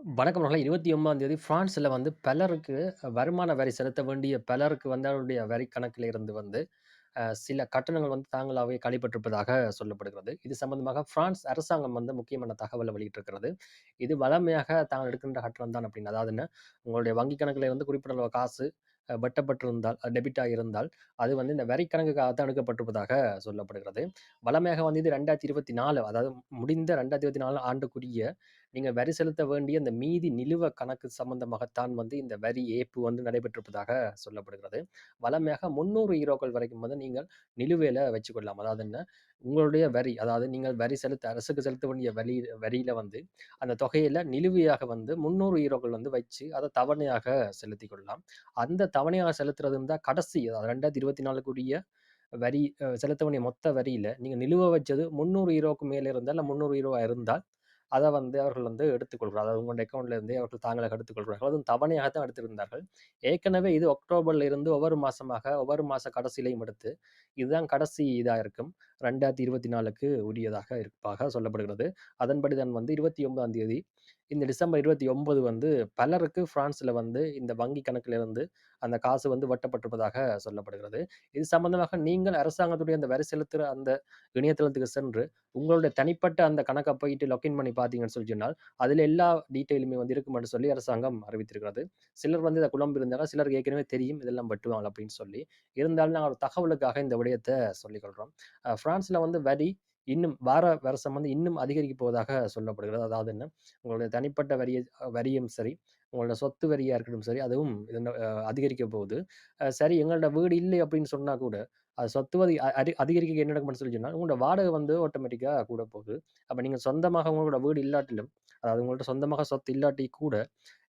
வணக்கம் நண்பர்களே. 29ஆம் தேதி பிரான்ஸ்ல வந்து பலருக்கு வருமான வரி செலுத்த வேண்டிய பலருக்கு வந்து அவருடைய வரி கணக்கில் இருந்து வந்து சில கட்டணங்கள் வந்து தாங்களாகவே கழிப்பட்டிருப்பதாக சொல்லப்படுகிறது. இது சம்பந்தமாக பிரான்ஸ் அரசாங்கம் வந்து முக்கியமான தகவலை வெளியிட்டிருக்கிறது. இது வளமையாக தாங்கள் எடுக்கின்ற கட்டணம் தான் அப்படின்னு. அதாவதுன்னு உங்களுடைய வங்கி கணக்கில் இருந்து குறிப்பிட்ட அளவு காசு வெட்டப்பட்டிருந்தால், டெபிட் ஆகியிருந்தால், அது வந்து இந்த வரி கணக்குக்காக தான் எடுக்கப்பட்டிருப்பதாக சொல்லப்படுகிறது. வளமையாக வந்து இது 2024 அதாவது முடிந்த 2024 ஆண்டுக்குரிய நீங்கள் வரி செலுத்த வேண்டிய அந்த மீதி நிலுவ கணக்கு சம்பந்தமாகத்தான் வந்து இந்த வரி ஏய்ப்பு வந்து நடைபெற்றிருப்பதாக சொல்லப்படுகிறது. வளமையாக முந்நூறு ஈரோக்கள் வரைக்கும் வந்து நீங்கள் நிலுவையில் வச்சுக்கொள்ளலாம். அதாவது என்ன, உங்களுடைய வரி அதாவது நீங்கள் வரி செலுத்த அரசுக்கு செலுத்த வேண்டிய வரி வரியில் வந்து அந்த தொகையில் நிலுவையாக வந்து முந்நூறு ஈரோக்கள் வந்து வச்சு அதை தவணையாக செலுத்திக் கொள்ளலாம். அந்த தவணையாக செலுத்துறது இருந்தால் கடைசி அதாவது 2024க்குரிய வரி செலுத்த வேண்டிய மொத்த வரியில நீங்க நிலுவ வச்சது முந்நூறு ஈரோக்கு மேல இருந்தால், முந்நூறு 300 இருந்தால், அதை வந்து அவர்கள் வந்து எடுத்துக்கொள்கிறார். அதாவது உங்களுடைய அக்கௌண்ட்லேருந்தே அவர்கள் தாங்களாக எடுத்துக்கொள்கிறார்கள். அதுவும் தவணையாக தான் எடுத்திருந்தார்கள். ஏற்கனவே இது அக்டோபர்ல இருந்து ஒவ்வொரு மாசமாக, ஒவ்வொரு மாத கடைசியிலையும் எடுத்து, இதுதான் கடைசி இதாக இருக்கும். 2024க்கு உரியதாக இருப்பாக சொல்லப்படுகிறது. அதன்படி தான் வந்து 29ஆம் தேதி இந்த டிசம்பர் 29 வந்து பலருக்கு பிரான்ஸில் வந்து இந்த வங்கி கணக்கிலிருந்து அந்த காசு வந்து வெட்டப்பட்டிருப்பதாக சொல்லப்படுகிறது. இது சம்பந்தமாக நீங்கள் அரசாங்கத்துடைய அந்த வரி செலுத்துற அந்த இணையதளத்துக்கு சென்று, உங்களுடைய தனிப்பட்ட அந்த கணக்கை போயிட்டு லாக்இன் பண்ணி பார்த்தீங்கன்னு சொல்லி சொன்னால், அதில் எல்லா டீட்டெயிலுமே வந்து இருக்கும் என்று சொல்லி அரசாங்கம் அறிவித்திருக்கிறது. சிலர் வந்து இதை குழம்பு இருந்தாலும் சிலருக்கு ஏற்கனவே தெரியும் இதெல்லாம் வெட்டுவாங்க அப்படின்னு சொல்லி. இருந்தாலும் நாங்கள் ஒரு தகவலுக்காக இந்த விடயத்தை சொல்லிக் கொள்கிறோம் அ வந்து வரி இன்னும் வார வருஷம் வந்து இன்னும் அதிகரிக்க போவதாக சொல்லப்படுகிறது. அதாவது என்ன, உங்களுடைய தனிப்பட்ட வரிய வரியும் சரி, உங்களோட சொத்து வரியா இருக்கட்டும் சரி, அதுவும் அதிகரிக்க அதிகரிக்கப் போகுது. சரி எங்கள்ட்ட வீடு இல்லை அப்படின்னு சொன்னா கூட, அது சொத்து அதி அ அதி அதிகரிக்க என்ன நடக்கும்னு சொல்லி சொன்னால் உங்களோட வாடகை வந்து ஆட்டோமேட்டிக்காக கூட போகுது. அப்போ நீங்கள் சொந்தமாக உங்களோட வீடு இல்லாட்டிலும், அதாவது உங்கள்ட்ட சொந்தமாக சொத்து இல்லாட்டி கூட,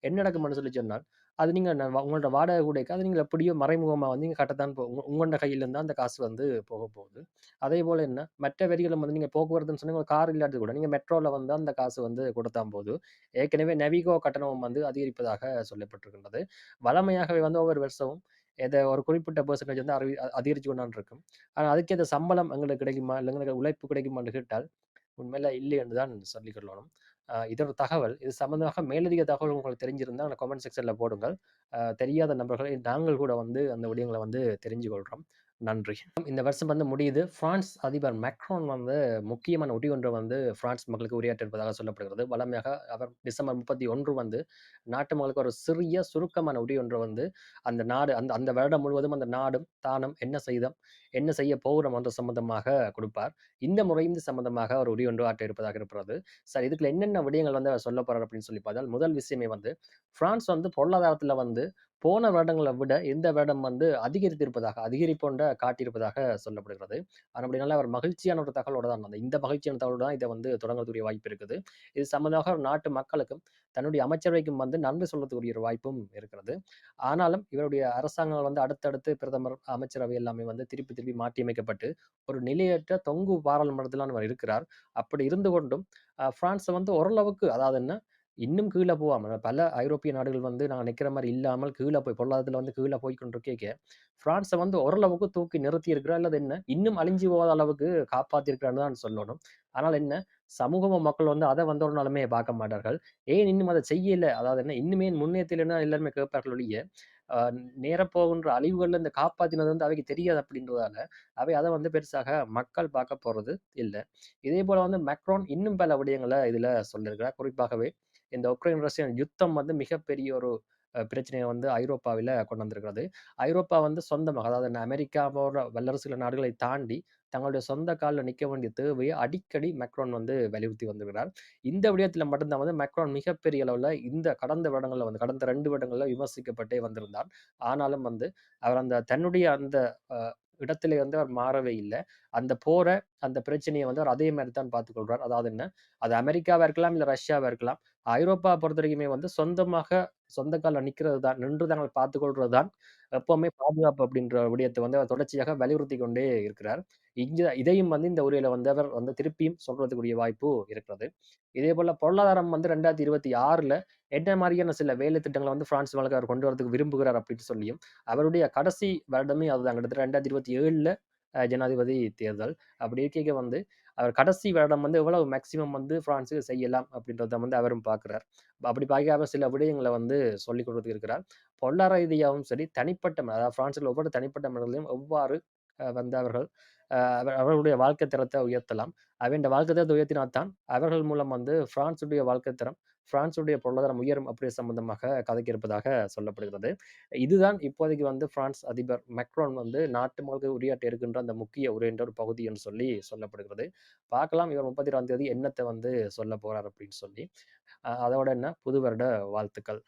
என்ன நடக்கும்னு சொல்லி சொன்னால், அது நீங்கள் உங்களோட வாடகை கூடைக்கு அது நீங்கள் எப்படியோ மறைமுகமாக வந்து நீங்கள் கட்டத்தான் போ உங்களோட கையிலிருந்து அந்த காசு வந்து போக போகுது. அதேபோல என்ன, மற்ற வரிகளும் வந்து நீங்கள் போக்குவரத்துன்னு சொன்னீங்க, கார் இல்லாட்டி கூட நீங்கள் மெட்ரோவில் வந்து அந்த காசு வந்து கொடுத்தான் போகுது. ஏற்கனவே நவிகோ கட்டணம் வந்து அதிகரிப்பதாக சொல்லப்பட்டிருக்கின்றது. வழமையாகவே வந்து ஒவ்வொரு வருஷமும் இத ஒரு குறிப்பிட்ட பெர்சன்டேஜ் வந்து அறிவி அதிகரிச்சு கொண்டான் இருக்கும். ஆனால் அதுக்கு அதுக்கேத்த சம்பளம் எங்களுக்கு கிடைக்குமா? இல்லை எங்களுக்கு உழைப்பு கிடைக்குமான்னு கேட்டால், உண்மையில இல்லை என்று தான் சொல்லிக் கொள்ளணும். அ தகவல். இது சம்பந்தமாக மேலதிக தகவல் உங்களுக்கு தெரிஞ்சிருந்தால் அந்த கமெண்ட் செக்ஷனில் போடுங்கள். தெரியாத நபர்களை நாங்கள் கூட வந்து அந்த விடயங்களை வந்து தெரிஞ்சு கொள்கிறோம் நன்றி. இந்த வருஷம் வந்து முடியுது. பிரான்ஸ் அதிபர் மேக்ரான் வந்து முக்கியமான ஒட்டி ஒன்று வந்து பிரான்ஸ் மக்களுக்கு உரையாற்றிருப்பதாக சொல்லப்படுகிறது. வழமையாக அவர் டிசம்பர் 31 வந்து நாட்டு மக்களுக்கு ஒரு சிறிய சுருக்கமான ஒட்டி ஒன்று வந்து அந்த நாடு அந்த அந்த வருடம் முழுவதும் அந்த நாடும், தானும் என்ன செய்தோம், என்ன செய்ய போகிறோம் என்ற சம்பந்தமாக கொடுப்பார் இந்த முறையும் சம்பந்தமாக ஒரு உரை ஒன்று ஆற்ற இருப்பதாக இருக்கிறது. சார் இதுக்குள்ள என்னென்ன விடயங்கள் வந்து அவர் சொல்ல போறார் அப்படின்னு சொல்லி பார்த்தால், முதல் விஷயமே வந்து பிரான்ஸ் வந்து பொருளாதாரத்தில் வந்து போன வருடங்களை விட இந்த வருடம் வந்து அதிகரித்திருப்பதாக, அதிகரிப்போன்ற காட்டியிருப்பதாக சொல்லப்படுகிறது. அப்படினால அவர் மகிழ்ச்சியான ஒரு தகவலோட தான் அந்த இந்த மகிழ்ச்சியான தகவலோட தான் இதை வந்து தொடங்கக்கூடிய வாய்ப்பு இருக்குது. இது சம்பந்தமாக நாட்டு மக்களுக்கும், தன்னுடைய அமைச்சரவைக்கும் வந்து நன்றி சொல்லக்கூடிய ஒரு வாய்ப்பும் இருக்கிறது. ஆனாலும் இவருடைய அரசாங்கங்கள் வந்து அடுத்தடுத்து பிரதமர், அமைச்சரவை எல்லாமே வந்து திருப்பி திருப்பி மாற்றியமைக்கப்பட்டு, ஒரு நிலையற்ற தொங்கு பாராளுமன்றத்திலான அவர் இருக்கிறார். அப்படி இருந்து கொண்டும் பிரான்ஸை வந்து ஓரளவுக்கு அதாவது என்ன, இன்னும் கீழே போகாமல் பல ஐரோப்பிய நாடுகள் வந்து நாங்கள் நிற்கிற மாதிரி இல்லாமல் கீழே போய் பொருளாதாரத்தில் வந்து கீழே போய் கொண்டிருக்கேக்க, ஃப்ரான்ஸை வந்து ஓரளவுக்கு தூக்கி நிறுத்தி இருக்கிறார். அல்லது என்ன, இன்னும் அழிஞ்சு போகாத அளவுக்கு காப்பாற்றிருக்கிறான்னு தான் சொல்லணும். ஆனால் என்ன, சமூகமும் மக்கள் வந்து அதை வந்தோடனாலுமே நாளுமே பார்க்க மாட்டார்கள். ஏன் இன்னும் அதை செய்யல? அதாவது என்ன, இன்னுமே முன்னேற்றிலன்னா எல்லாருமே கேட்பார்கள் ஒழிய, நேரப்போகின்ற அழிவுகள்ல இந்த காப்பாத்தினது வந்து அவைக்கு தெரியாது அப்படின்றதால, அவை அதை வந்து பெருசாக மக்கள் பார்க்க போறது இல்லை இதே போல வந்து மேக்ரான் இன்னும் பல விடயங்களை இதுல சொல்லியிருக்கிறார். குறிப்பாகவே இந்த உக்ரைன், ரஷ்யா யுத்தம் வந்து மிகப்பெரிய ஒரு பிரச்சனையை வந்து ஐரோப்பாவில் கொண்டு வந்திருக்கிறது. ஐரோப்பா வந்து சொந்தமாக அதாவது அமெரிக்காவோட வல்லரசுள்ள நாடுகளை தாண்டி, தங்களுடைய சொந்த காலில் நிற்க வேண்டிய தேவையை அடிக்கடி மெக்ரோன் வந்து வலியுறுத்தி வந்திருக்கிறார். இந்த விடயத்தில் மட்டும்தான் வந்து மெக்ரோன் மிகப்பெரிய அளவில் இந்த கடந்த வருடங்களில் வந்து கடந்த ரெண்டு வருடங்களில் விமர்சிக்கப்பட்டே வந்திருந்தார். ஆனாலும் வந்து அவர் அந்த தன்னுடைய அந்த இடத்துல வந்து அவர் மாறவே இல்லை. அந்த போர, அந்த பிரச்சனையை வந்து அவர் அதே மாதிரி தான் பார்த்துக்கொள்றார் அதாவது என்ன, அது அமெரிக்காவா இருக்கலாம், இல்ல ரஷ்யாவா இருக்கலாம். ஐரோப்பா பொறுத்தவரைக்குமே வந்து சொந்தமாக சொந்த கால்ல நிற்கிறது தான், நின்று தாங்கள் பார்த்துக் கொள்றது தான் எப்பவுமே பாதுகாப்பு அப்படின்ற விடயத்தை வந்து அவர் தொடர்ச்சியாக வலியுறுத்திக் கொண்டே இருக்கிறார். இங்க இதையும் வந்து இந்த உரையில வந்து அவர் வந்து திருப்பியும் சொல்றதுக்குரிய வாய்ப்பு இருக்கிறது. இதே போல பொருளாதாரம் வந்து 2026ல என்ன மாதிரியான சில வேலை திட்டங்களை வந்து பிரான்ஸ் மேல அவர் கொண்டு வரதுக்கு விரும்புகிறார் அப்படின்னு சொல்லியும், அவருடைய கடைசி வருடமே அதுதான். கிட்டத்தட்ட ரெண்டாயிரத்தி இருபத்தி ஏழுல ஜனாதிபதி தேர்தல். அப்படி இருக்கைக வந்து, அவர் கடைசி வருடம் வந்து எவ்வளவு மேக்சிமம் வந்து பிரான்ஸுக்கு செய்யலாம் அப்படின்றத வந்து அவரும் பார்க்குறார் அப்படி பார்க்காம சில விடயங்களை வந்து சொல்லிக் கொடுத்து இருக்கிறார். பொருளாதார ரீதியாவும் சரி, தனிப்பட்ட அதாவது பிரான்சில் ஒவ்வொரு தனிப்பட்ட மனிதர்களையும் எவ்வாறு வந்து அவர்கள் அவர்களுடைய வாழ்க்கை தரத்தை உயர்த்தலாம். அவன்ற வாழ்க்கை தரத்தை உயர்த்தினாதான் அவர்கள் மூலம் வந்து பிரான்சுடைய வாழ்க்கை தரம், பிரான்சுடைய பொருளாதாரம் உயரும் அப்படி சம்பந்தமாக கதைக்கு இருப்பதாக சொல்லப்படுகிறது. இதுதான் இப்போதைக்கு வந்து பிரான்ஸ் அதிபர் மெக்ரோன் வந்து நாட்டு மக்களுக்கு உரையாட்ட இருக்கின்ற அந்த முக்கிய உரைன்ற ஒரு பகுதி என்று சொல்லி சொல்லப்படுகிறது. பார்க்கலாம் இவர் 32ஆம் தேதி என்னத்தை வந்து சொல்லப் போறார் அப்படின்னு சொல்லி. அதோட என்ன புது வருட வாழ்த்துக்கள்.